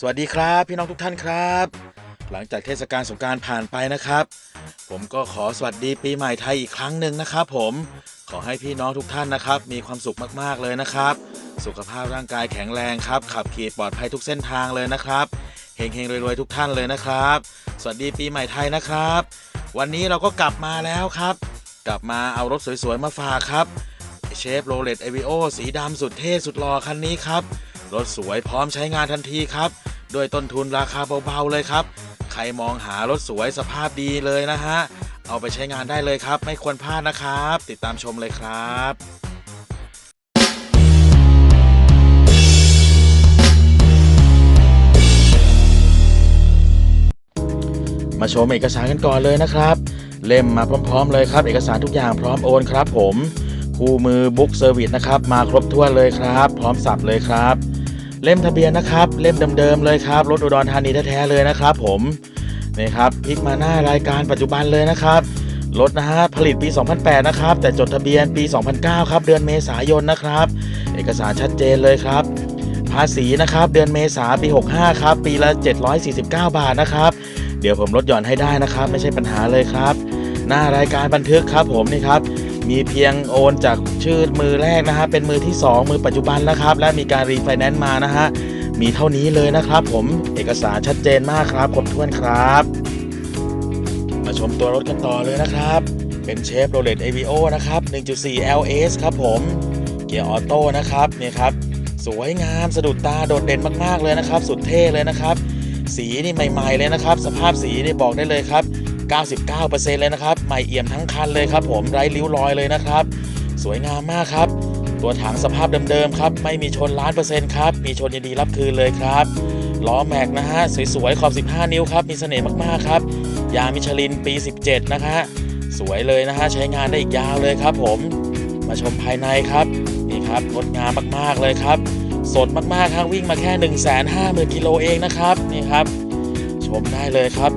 สวัสดีครับพี่น้องทุกท่านครับ หลังจากเทศกาลสงการผ่านไปนะครับ ผมก็ขอสวัสดีปีใหม่ไทยอีกครั้งหนึ่งนะครับ ผมขอให้พี่น้องทุกท่านนะครับ มีความสุขมากๆเลยนะครับ สุขภาพร่างกายแข็งแรงครับขับขี่ปลอดภัยทุกเส้นทางเลยนะครับเฮงๆรวยๆทุกท่านเลยนะครับ สวัสดีปีใหม่ไทยนะครับ วันนี้เราก็กลับมาแล้วครับ กลับมาเอารถสวยๆมาฝากครับเชฟโรเลตเอวิโอสีดำสุดเท่สุดหล่อคันนี้ครับรถสวยพร้อมใช้งานทันทีครับ ด้วยต้นทุนราคาเบาๆเลยครับ ใครมองหารถสวยสภาพดีเลยนะฮะ เอาไปใช้งานได้เลยครับ ไม่ควรพลาดนะครับ ติดตามชมเลยครับมาชมเอกสารกันก่อนเลยนะครับ เล่มมาพร้อม ๆ เลยครับ เอกสารทุกอย่างพร้อมโอนครับผม คู่มือบุ๊กเซอร์วิสนะครับ มาครบถ้วนเลยครับ พร้อมสับเลยครับ เล่มทะเบียนนะครับ เล่มเดิมๆเลยครับ รถอุดรธานีแท้ๆเลยนะครับ ผมนี่ครับพลิกมาหน้ารายการปัจจุบันเลยนะครับรถนะฮะผลิตปี 2008 นะครับ แต่จดทะเบียนปี 2009 ครับ เดือนเมษายนนะครับ เอกสารชัดเจนเลยครับ ภาษีนะครับ เดือนเมษาปี 65 ครับ ปีละ 749 บาทนะครับ เดี๋ยวผมลดหย่อนให้ได้นะครับ ไม่ใช่ปัญหาเลยครับ หน้ารายการบันทึกครับผมนี่ครับ มีเพียงโอนจากชื่อมือแรกนะฮะเป็นมือที่ 2 มือปัจจุบันนะครับ และมีการรีไฟแนนซ์มานะฮะมีเท่านี้เลยนะครับ ผมเอกสารชัดเจนมากครับครบถ้วนครับ มาชมตัวรถกันต่อเลยนะครับ เป็นเชฟโรเลต AVO นะครับ 1.4 LS ครับผมเกียร์ออโต้นะครับนี่ครับสวยงามสะดุดตาโดดเด่นมากๆเลยนะครับ สุดเท่เลยนะครับ สีนี่ใหม่ ๆเลยนะครับ สภาพสีนี่บอกได้เลยครับ 99%เลยนะครับ ใหม่เอี่ยมทั้งคันเลยครับ ผมไร้ริ้วรอยเลยนะครับ สวยงามมากครับ ตัวถังสภาพเดิมๆครับ ไม่มีชนล้านเปอร์เซ็นต์ครับ มีชนยินดีรับคืนเลยครับ ล้อแม็กนะฮะ สวยๆ ขอบ 15 นิ้วครับ มีเสน่ห์มากๆครับ ยางมิชลินปี 17 นะฮะ สวยเลยนะฮะ ใช้งานได้อีกยาวเลยครับ ผม มาชมภายในครับ นี่ครับ งดงามมากๆเลยครับ สดมากๆครับวิ่งมาแค่ 1 5 0 0 0 0กิโลเองนะครับ นี่ครับ ชมได้เลยครับ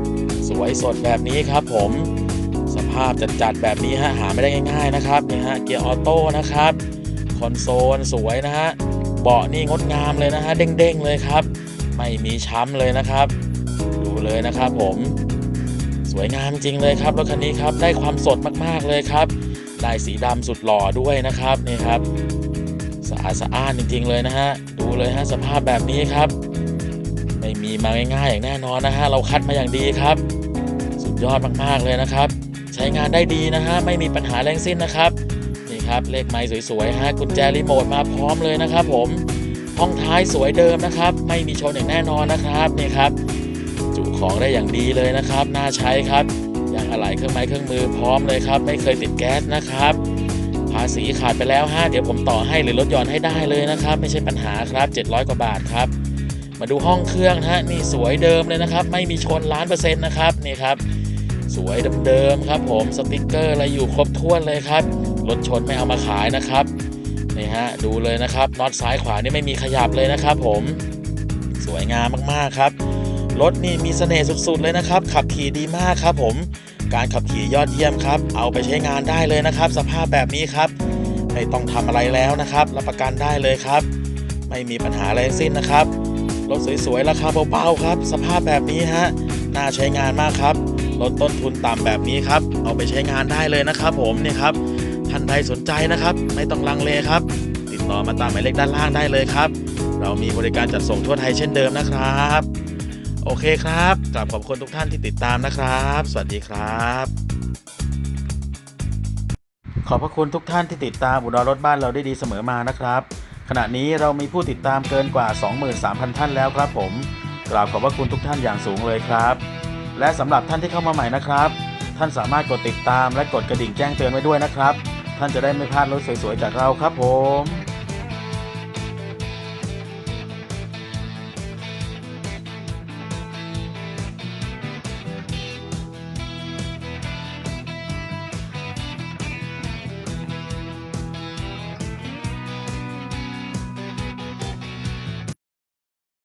สวยสดแบบนี้ครับผม สภาพจัดๆแบบนี้ฮะหาไม่ได้ง่ายๆนะครับนี่ฮะเกียร์ออโต้นะครับคอนโซลสวยนะฮะเบาะนี่งดงามเลยนะฮะเด้งๆเลยครับ ไม่มีช้ำเลยนะครับ ดูเลยนะครับผม สวยงามจริงเลยครับรถคันนี้ครับได้ความสดมากๆเลยครับได้สีดำสุดหล่อด้วยนะครับนี่ครับสะอาดสะอ้านจริง ๆ เลยนะฮะดูเลยฮะสภาพแบบนี้ครับ ไม่มีมาง่ายๆอย่างแน่นอนนะฮะเราคัดมาอย่างดีครับ สุดยอดมากๆเลยนะครับ ใช้งานได้ดีนะฮะไม่มีปัญหาแรงสิ้นนะครับนี่ครับเลขไม้สวยๆฮะกุญแจรีโมทมาพร้อมเลยนะครับ ผมห้องท้ายสวยเดิมนะครับ ไม่มีชนอย่างแน่นอนนะครับนี่ครับจุของได้อย่างดีเลยนะครับ น่าใช้ครับยางอะไหล่เครื่องไม้เครื่องมือพร้อมเลยครับ ไม่เคยติดแก๊สนะครับภาษีขาดไปแล้วฮะเดี๋ยวผมต่อให้หรือลดหย่อนให้ได้เลยนะครับ ไม่ใช่ปัญหาครับ 700 กว่าบาทครับ มาดูห้องเครื่องฮะนี่สวยเดิมเลยนะครับ ไม่มีชนล้านเปอร์เซ็นต์นะครับนี่ครับ สวยเดิมๆครับ ผมสติกเกอร์อะไรอยู่ครบถ้วนเลยครับรถชนไม่เอามาขายนะครับนี่ฮะดูเลยนะครับน็อตซ้ายขวานี่ไม่มีขยับเลยนะครับ ผมสวยงามมากๆครับรถนี่มีเสน่ห์สุดๆเลยนะครับ ขับขี่ดีมากครับ ผมการขับขี่ยอดเยี่ยมครับ เอาไปใช้งานได้เลยนะครับ สภาพแบบนี้ครับ ไม่ต้องทำอะไรแล้วนะครับรับประกันได้เลยครับ ไม่มีปัญหาอะไรทั้งสิ้นนะครับ รถสวยๆ ราคาเบาๆครับ สภาพแบบนี้ฮะ น่าใช้งานมากครับ ลดต้นทุนต่ำแบบนี้ครับ เอาไปใช้งานได้เลยนะครับ ผมนี่ครับ ท่านใดสนใจนะครับ ไม่ต้องลังเลครับ ติดต่อมาตามหมายเลขด้านล่างได้เลยครับ เรามีบริการจัดส่งทั่วไทยเช่นเดิมนะครับ โอเคครับกลับขอบคุณทุกท่านที่ติดตามนะครับ สวัสดีครับขอบพระคุณทุกท่านที่ติดตามอุดรรถบ้านเราได้ดีเสมอมานะครับ ขณะนี้เรามีผู้ติดตามเกินกว่า 23,000 ท่านแล้วครับผมกราบขอบพระคุณทุกท่านอย่างสูงเลยครับ และสำหรับท่านที่เข้ามาใหม่นะครับ ท่านสามารถกดติดตามและกดกระดิ่งแจ้งเตือนไว้ด้วยนะครับ ท่านจะได้ไม่พลาดรถสวยๆจากเราครับผม